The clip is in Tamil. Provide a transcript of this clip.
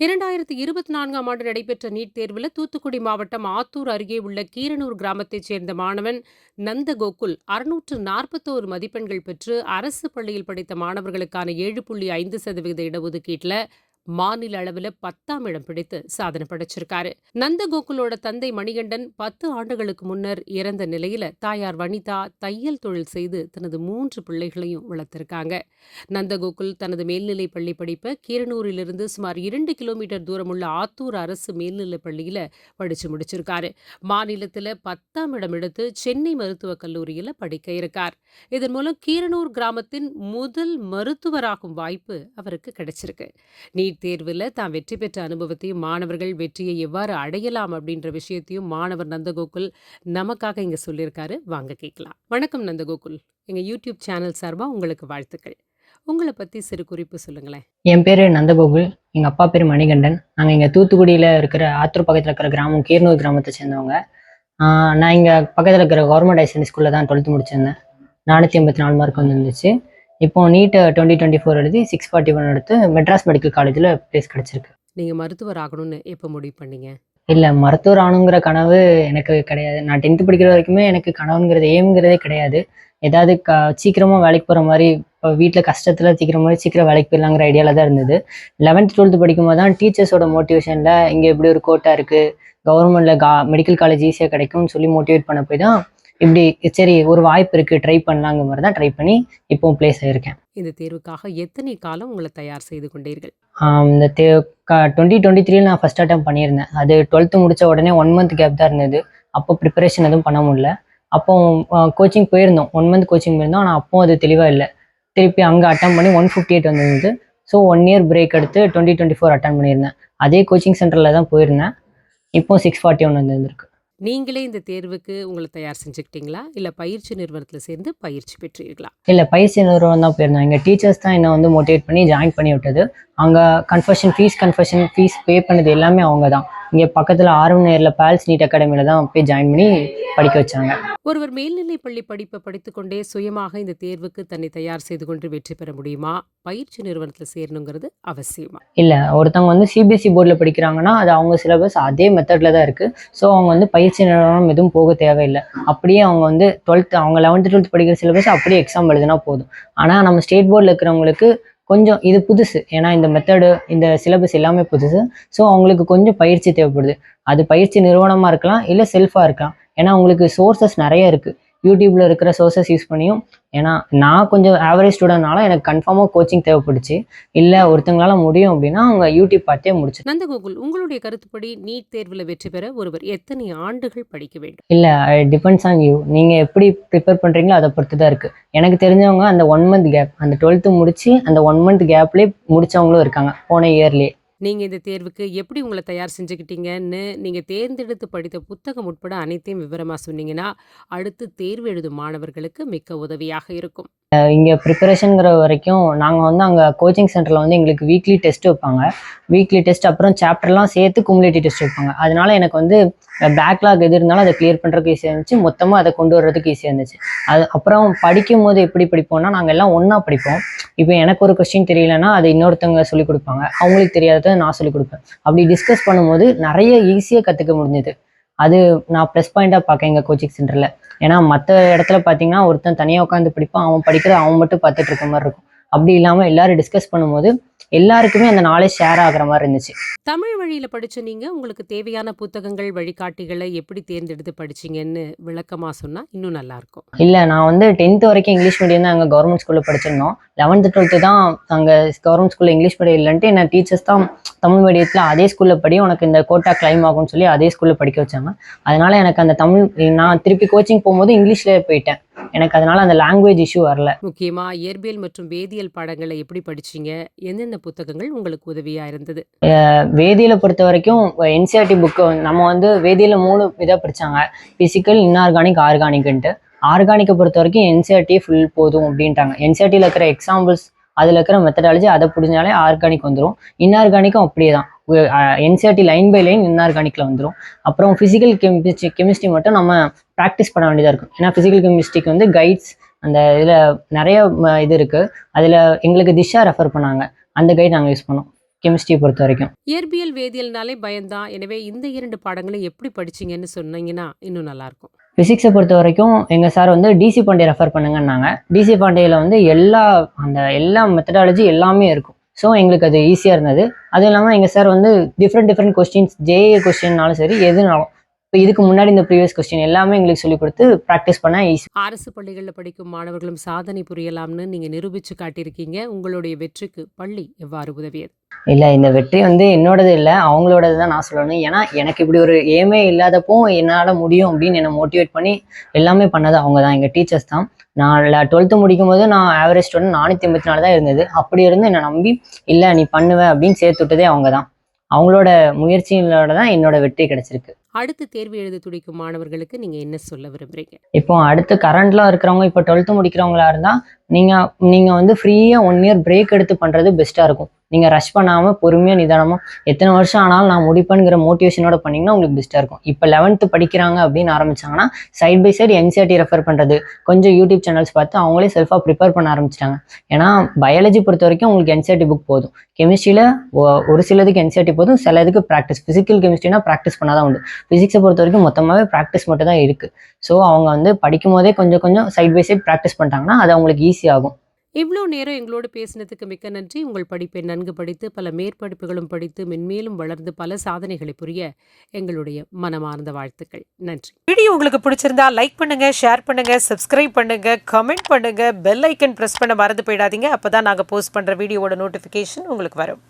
இரண்டாயிரத்தி இருபத்தி நான்காம் ஆண்டு நடைபெற்ற நீட் தேர்வில் தூத்துக்குடி மாவட்டம் ஆத்தூர் அருகே உள்ள கீரனூர் கிராமத்தைச் சேர்ந்த மாணவன் நந்தகோகுல் அறுநூற்று நாற்பத்தோரு மதிப்பெண்கள் பெற்று அரசு பள்ளியில் படித்த மாணவர்களுக்கான ஏழு புள்ளி ஐந்து சதவீத இடஒதுக்கீட்டில் மாநில அளவில் பத்தாம் இடம் பிடித்து சாதனை படைச்சிருக்காரு. நந்தகோகுலோட தந்தை மணிகண்டன் பத்து ஆண்டுகளுக்கு முன்னர் இறந்த நிலையில தாயார் வனிதா தையல் தொழில் செய்து தனது மூன்று பிள்ளைகளையும் வளர்த்திருக்காங்க. நந்தகோகுல் தனது மேல்நிலை பள்ளி படிப்பை கீரனூரிலிருந்து சுமார் இரண்டு கிலோமீட்டர் தூரம் உள்ள ஆத்தூர் அரசு மேல்நிலைப் பள்ளியில படிச்சு முடிச்சிருக்காரு. மாநிலத்தில் பத்தாம் இடம் எடுத்து சென்னை மருத்துவக் கல்லூரியில் படிக்க இருக்கார். இதன் மூலம் கீரனூர் கிராமத்தின் முதல் மருத்துவராகும் வாய்ப்பு அவருக்கு கிடைச்சிருக்கு. நீட் தேர்வில் தான் வெற்றி பெற்ற அனுபவத்தையும் மாணவர்கள் வெற்றியை எவ்வாறு அடையலாம் அப்படின்ற விஷயத்தையும் மாணவர் நந்தகோகுல் நமக்காக இங்கே சொல்லியிருக்காரு. வாங்க கேட்கலாம். வணக்கம் நந்தகோகுல். எங்கள் யூடியூப் சேனல் சார்பாக உங்களுக்கு வாழ்த்துக்கள். உங்களை பற்றி சிறு குறிப்பு சொல்லுங்களேன். என் பேர் நந்தகோகுல். எங்கள் அப்பா பேர் மணிகண்டன். நாங்கள் இங்கே தூத்துக்குடியில் இருக்கிற ஆத்தூர் பக்கத்தில் இருக்கிற கிராமம் கீர்னூர் கிராமத்தை சேர்ந்தவங்க. நான் இங்கே பக்கத்தில் இருக்கிற கவர்மெண்ட் ஹையர் ஸ்கூலில் தான் டுவெல்த்து முடிச்சிருந்தேன். நானூற்றி எண்பத்தி நாலு மார்க் வந்துருந்துச்சு. இப்போ நீட் டுவெண்ட்டி டுவெண்ட்டி ஃபோர் எழுதி சிக்ஸ் ஃபார்ட்டி ஒன் எடுத்து மெட்ராஸ் மெடிக்கல் காலேஜில் ப்ளேஸ் கிடச்சிருக்கு. நீங்க மருத்துவர் ஆகணும்னு எப்போ முடிவு பண்ணீங்க? இல்லை மருத்துவர் ஆகணுங்கிற கனவு எனக்கு கிடையாது. நான் டென்த்து படிக்கிற வரைக்குமே எனக்கு கனவுங்கிறது ஏம்ங்கிறதே கிடையாது. ஏதாவது க சீக்கிரமாக வேலைக்கு போகிற மாதிரி இப்போ வீட்டில் கஷ்டத்தில் சீக்கிரம் மாதிரி சீக்கிரம் வேலைக்கு போயிடலாங்கிற ஐடியாவில் தான் இருந்தது. லெவன்த் டுவெல்த்து படிக்கும்போது தான் டீச்சர்ஸோட மோட்டிவேஷனில் இங்கே இப்படி ஒரு கோட்டா இருக்குது கவர்மெண்ட்டில் கா மெடிக்கல் காலேஜ் ஈஸியாக கிடைக்கும்னு சொல்லி மோட்டிவேட் பண்ண போய் தான் இப்படி சரி ஒரு வாய்ப்பு இருக்குது ட்ரை பண்ணலாங்கிற மாதிரி தான் ட்ரை பண்ணி இப்போ ப்ளேஸ் ஆகிருக்கேன் இந்த தேர்வுக்காக எத்தனை காலம் உங்களை தயார் செய்து கொண்டீர்கள்? இந்த தே டுவெண்ட்டி டுவெண்ட்டி த்ரீல நான் ஃபஸ்ட் அட்டம் பண்ணியிருந்தேன். அது டுவெல்த்து முடிச்ச உடனே ஒன் மந்த் கேப் தான் இருந்தது. அப்போ ப்ரிப்பரேஷன் எதுவும் பண்ண முடியல. அப்போ கோச்சிங் போயிருந்தோம். ஒன் மந்த் கோச்சிங் போயிருந்தோம். ஆனால் அப்போ அது தெளிவாக இல்லை. திருப்பி அங்கே அட்டன் பண்ணி ஒன் ஃபிஃப்டி எயிட் வந்திருந்தது. ஸோ ஒன் இயர் பிரேக் எடுத்து டுவெண்ட்டி டுவெண்ட்டி ஃபோர் அட்டன் பண்ணியிருந்தேன். அதே கோச்சிங் சென்டரில் தான் போயிருந்தேன். இப்போ சிக்ஸ் ஃபார்ட்டி ஒன் வந்துருக்கு நீங்களே இந்த தேர்வுக்கு உங்களை தயார் செஞ்சுக்கிட்டீங்களா? இல்லை பயிற்சி நிறுவனத்தில் சேர்ந்து பயிற்சி பெற்றீர்களா? இல்லை பயிற்சி நிறுவனம் தான் போயிருந்தோம் எங்கள் டீச்சர்ஸ் தான் என்னை வந்து மோட்டிவேட் பண்ணி ஜாயின் பண்ணி விட்டது அங்கே கன்ஃபர்ஷன் ஃபீஸ் கன்ஃபர்ஷன் ஃபீஸ் பே பண்ணது எல்லாமே அவங்க தான் இங்கே பக்கத்தில் ஆர்வம் நேரில் பேல்ஸ் நீட் அகாடமியில் தான் போய் ஜாயின் பண்ணி படிக்க வச்சாங்க. ஒருவர் மேல்நிலை பள்ளி படிப்பை படித்துக்கொண்டே சுயமாக இந்த தேர்வுக்கு தன்னை தயார் செய்து கொண்டு வெற்றி பெற முடியுமா? பயிற்சி நிறுவனத்துல சேரணுங்கிறது அவசியமா? இல்லை ஒருத்தவங்க வந்து சிபிஎஸ்சி போர்டில் படிக்கிறாங்கன்னா அது அவங்க சிலபஸ் அதே மெத்தடில் தான் இருக்குது ஸோ அவங்க வந்து பயிற்சி நிறுவனம் எதுவும் போக தேவையில்லை. அப்படியே அவங்க வந்து டுவெல்த் அவங்க லெவன்த்து டுவெல்த் படிக்கிற சிலபஸ் அப்படியே எக்ஸாம் எழுதினா போதும். ஆனால் நம்ம ஸ்டேட் போர்டில் இருக்கிறவங்களுக்கு கொஞ்சம் இது புதுசு. ஏன்னா இந்த மெத்தடு இந்த சிலபஸ் எல்லாமே புதுசு. ஸோ அவங்களுக்கு கொஞ்சம் பயிற்சி தேவைப்படுது. அது பயிற்சி நிறுவனமாக இருக்கலாம் இல்லை செல்ஃபாக இருக்கலாம். ஏன்னா உங்களுக்கு சோர்சஸ் நிறைய இருக்குது யூடியூப்ல இருக்கிற சோர்சஸ் யூஸ் பண்ணியும் ஏன்னா நான் கொஞ்சம் ஆவரேஜ் ஸ்டூடெண்ட்னால எனக்கு கன்ஃபார்மாக கோச்சிங் தேவைப்படுச்சு. இல்லை ஒருத்தங்களால முடியும் அப்படின்னா அவங்க யூடியூப் பார்த்தே முடிச்சு நந்தகோகுல் உங்களுடைய கருத்துப்படி நீட் தேர்வுல வெற்றி பெற ஒருவர் எத்தனை ஆண்டுகள் படிக்க வேண்டும்? இல்லை டிபெண்ட்ஸ் ஆன் யூ நீங்கள் எப்படி ப்ரிப்பேர் பண்ணுறீங்களோ அதை பொறுத்து தான் இருக்குது எனக்கு தெரிஞ்சவங்க அந்த ஒன் மந்த் கேப் அந்த டுவெல்த்து முடிச்சு அந்த ஒன் மந்த் கேப்லேயே முடிச்சவங்களும் இருக்காங்க போன இயர்லேயே நீங்கள் இந்த தேர்வுக்கு எப்படி உங்களை தயார் செஞ்சுக்கிட்டீங்கன்னு நீங்கள் தேர்ந்தெடுத்து படித்த புத்தகம் உட்பட அனைத்தையும் விவரமாக சொன்னீங்கன்னா அடுத்து தேர்வு எழுதும் மாணவர்களுக்கு மிக்க உதவியாக இருக்கும். இங்கே ப்ரிப்பரேஷனுங்கிற வரைக்கும் நாங்கள் வந்து அங்கே கோச்சிங் சென்டரில் வந்து எங்களுக்கு வீக்லி டெஸ்ட் வைப்பாங்க. வீக்லி டெஸ்ட் அப்புறம் சாப்டர்லாம் சேர்த்து குமுலேட்டிவ் டெஸ்ட் வைப்பாங்க. அதனால எனக்கு வந்து பேக்லாக் எது இருந்தாலும் அதை கிளியர் பண்ணுறதுக்கு ஈஸியாக இருந்துச்சு. மொத்தமாக அதை கொண்டு வர்றதுக்கு ஈஸியாக இருந்துச்சு. அது அப்புறம் படிக்கும் போது எப்படி படிப்போம்னா நாங்கள் எல்லாம் ஒன்றா படிப்போம். இப்போ எனக்கு ஒரு கொஸ்டின் தெரியலன்னா அதை இன்னொருத்தவங்க சொல்லிக் கொடுப்பாங்க. அவங்களுக்கு தெரியாததை நான் சொல்லிக் கொடுப்பேன். அப்படி டிஸ்கஸ் பண்ணும்போது நிறைய ஈஸியாக கற்றுக்க முடிஞ்சது. அது நான் ப்ளஸ் பாயிண்டாக பார்க்கேன் எங்கள் கோச்சிங் சென்டரில் ஏன்னா மற்ற இடத்துல பார்த்தீங்கன்னா ஒருத்தன் தனியாக உட்காந்து படிப்பான் அவன் படிக்கிற அவன் மட்டும் பார்த்துட்டு இருக்க மாதிரி இருக்கும். அப்படி இல்லாமல் எல்லாரும் டிஸ்கஸ் பண்ணும்போது எல்லாருக்குமே அந்த நாலேஜ் ஷேர் ஆகுற மாதிரி இருந்துச்சு. தமிழ் வழியில படிச்ச நீங்க உங்களுக்கு தேவையான புத்தகங்கள் வழிகாட்டிகளை எப்படி தேர்ந்தெடுத்து படிச்சீங்கன்னு விளக்கமா சொன்னா இன்னும் நல்லா இருக்கும். இல்லை நான் வந்து டென்த்து வரைக்கும் இங்கிலீஷ் மீடியம் தான் அங்கே கவர்மெண்ட் ஸ்கூலில் படிச்சிருந்தோம். லெவன்த்து டுவெல்த்து தான் அங்கே கவர்மெண்ட் ஸ்கூலில் இங்கிலீஷ் மீடியம் இல்லைன்ட்டு என்ன டீச்சர்ஸ் தான் தமிழ் மீடியத்தில் அதே ஸ்கூலில் படி உனக்கு இந்த கோட்டா கிளைம் ஆகும்னு சொல்லி அதே ஸ்கூலில் படிக்க வச்சாங்க. அதனால எனக்கு அந்த தமிழ் நான் திருப்பி கோச்சிங் போகும்போது இங்கிலீஷ்லேயே போயிட்டேன். எனக்கு அதனால அந்த லாங்குவேஜ் இஷ்யூ வரல. முக்கியமா இயற்பியல் மற்றும் வேதியியல் பாடங்களை எப்படி படிச்சீங்க எந்தெந்த புத்தகங்கள் உங்களுக்கு உதவியா இருந்தது? வேதியில பொறுத்த வரைக்கும் என்சிஆர்டி புக்கு நம்ம வந்து வேதியில மூணு இதாக படிச்சாங்க பிசிக்கல் இன்ஆர்கானிக் ஆர்கானிக்ன்ட்டு ஆர்கானிக்கை பொறுத்த வரைக்கும் என்சிஆர்டி ஃபுல் போதும் அப்படின்ட்டாங்க. என்சிஆர்டியில் இருக்கிற எக்ஸாம்பிள்ஸ் அதில் இருக்கிற மெத்தடாலஜி அதை புரிஞ்சாலே ஆர்கானிக் வந்துடும் இன்ஆர்கானிக்கும் அப்படியே தான் என்சிஆர்டி லைன் பை லைன் இன்ஆர்கானிக்கில் வந்துடும் அப்புறம் ஃபிசிக்கல் கெமிஸ்ட்ரி கெமிஸ்ட்ரி மட்டும் நம்ம ப்ராக்டிஸ் பண்ண வேண்டியதாக இருக்கும். ஏன்னா ஃபிசிக்கல் கெமிஸ்ட்ரிக்கு வந்து கைட்ஸ் அந்த இதில் நிறைய இது இருக்குது அதில் எங்களுக்கு திஷா ரெஃபர் பண்ணாங்க. அந்த கைட் நாங்கள் யூஸ் பண்ணோம் கெமிஸ்ட்ரியை பொறுத்த வரைக்கும். இயற்பியல் வேதியியல்னாலே பயம்தான். எனவே இந்த இரண்டு பாடங்களை எப்படி படிச்சீங்கன்னு சொன்னீங்கன்னா இன்னும் நல்லா இருக்கும் ஃபிசிக்ஸை பொறுத்த வரைக்கும் எங்கள் சார் வந்து டிசி பாண்டே ரெஃபர் பண்ணுங்கன்னாங்க. டிசி பாண்டேயில் வந்து எல்லா அந்த எல்லா மெத்தடாலஜி எல்லாமே இருக்கும். ஸோ எங்களுக்கு அது ஈஸியாக இருந்தது. அதுவும் இல்லாமல் எங்கள் சார் வந்து டிஃப்ரெண்ட் டிஃப்ரெண்ட் கொஸ்டின்ஸ் ஜேஏ கொஸ்டின்னாலும் சரி எதுனாலும். இப்போ இதுக்கு முன்னாடி இந்த ப்ரீவியஸ் கொஸ்டின் எல்லாமே எங்களுக்கு சொல்லிக் கொடுத்து ப்ராக்டிஸ் பண்ண ஈஸி அரசு பள்ளிகளில் படிக்கும் மாணவர்களும் சாதனை புரியலாம்னு நீங்க நிரூபிச்சு காட்டியிருக்கீங்க. உங்களுடைய வெற்றிக்கு பள்ளி எவ்வாறு உதவியது? இல்லை இந்த வெற்றி வந்து என்னோடது இல்லை அவங்களோடது தான் நான் சொல்லணும். ஏன்னா எனக்கு இப்படி ஒரு ஏமே இல்லாதப்போ என்னால் முடியும் அப்படின்னு என்னை மோட்டிவேட் பண்ணி எல்லாமே பண்ணது அவங்க தான். எங்கள் டீச்சர்ஸ் தான். நான் டுவெல்த்து முடிக்கும் போது நான் ஆவரேஜ் ஸ்டூடெண்ட் நானூற்றி எண்பத்தி நாலு தான் இருந்தது. அப்படி இருந்து என்னை நம்பி இல்லை நீ பண்ணுவ அப்படின்னு சேர்த்து விட்டதே அவங்க தான். அவங்களோட முயற்சிகளோட தான் என்னோட வெற்றி கிடைச்சிருக்கு. அடுத்து தேர்வு எழுத துடிக்கும் மாணவர்களுக்கு நீங்க என்ன சொல்ல விரும்புறீங்க? இப்போ அடுத்து கரண்ட்லாம் இருக்கிறவங்க இப்போ டுவெல்த்து முடிக்கிறவங்களா இருந்தால் நீங்கள் நீங்கள் வந்து ஃப்ரீயாக ஒன் இயர் பிரேக் எடுத்து பண்ணுறது பெஸ்ட்டாக இருக்கும். நீங்கள் ரஷ் பண்ணாமல் பொறுமையாக நிதானமாக எத்தனை வருஷம் ஆனாலும் நான் முடிப்பேங்கிற மோட்டிவேஷனோட பண்ணிங்கன்னா உங்களுக்கு பெஸ்ட்டாக இருக்கும். இப்போ லெவன்த்து படிக்கிறாங்க அப்படின்னு ஆரம்பிச்சாங்கன்னா side by side NCERT refer பண்ணுறது கொஞ்சம் யூடியூப் சேனல்ஸ் பார்த்து அவங்களே செல்ஃபாக ப்ரிப்பேர் பண்ண ஆரம்பிச்சிட்டாங்க. ஏன்னா பயாலஜி பொறுத்த வரைக்கும் உங்களுக்கு என்சிஆர்டி புக் போதும். கெமிஸ்ட்ரியில் ஒரு சிலதுக்கு என்சிஆர்டி போதும் சில இதுக்கு ப்ராக்டிஸ் ஃபிசிக்கல் கெமிஸ்ட்ரினா ப்ராக்டிஸ் பண்ணாதான் உண்டு. ஃபிசிக்ஸை பொறுத்த வரைக்கும் மொத்தமாகவே ப்ராக்டிஸ் மட்டும் தான் இருக்குது ஸோ அவங்க வந்து படிக்கும் போதே கொஞ்சம் கொஞ்சம் சைட் பை சைட் ப்ராக்டிஸ் பண்ணிட்டாங்கன்னா அது அவங்களுக்கு ஈஸி ஆகும். இவ்வளோ நேரம் எங்களோடு பேசினதுக்கு மிக்க நன்றி. உங்கள் படிப்பை நன்கு படித்து பல மேற்படிப்புகளும் படித்து மென்மேலும் வளர்ந்து பல சாதனைகளை புரிய எங்களுடைய மனமார்ந்த வாழ்த்துக்கள். நன்றி. வீடியோ உங்களுக்கு பிடிச்சிருந்தா லைக் பண்ணுங்க ஷேர் பண்ணுங்க சப்ஸ்கிரைப் பண்ணுங்க கமெண்ட் பண்ணுங்க பெல் ஐக்கன் ப்ரெஸ் பண்ண மறந்து போயிடாதீங்க. அப்போதான் நாங்கள் போஸ்ட் பண்ணுற வீடியோவோட நோட்டிஃபிகேஷன் உங்களுக்கு வரும்.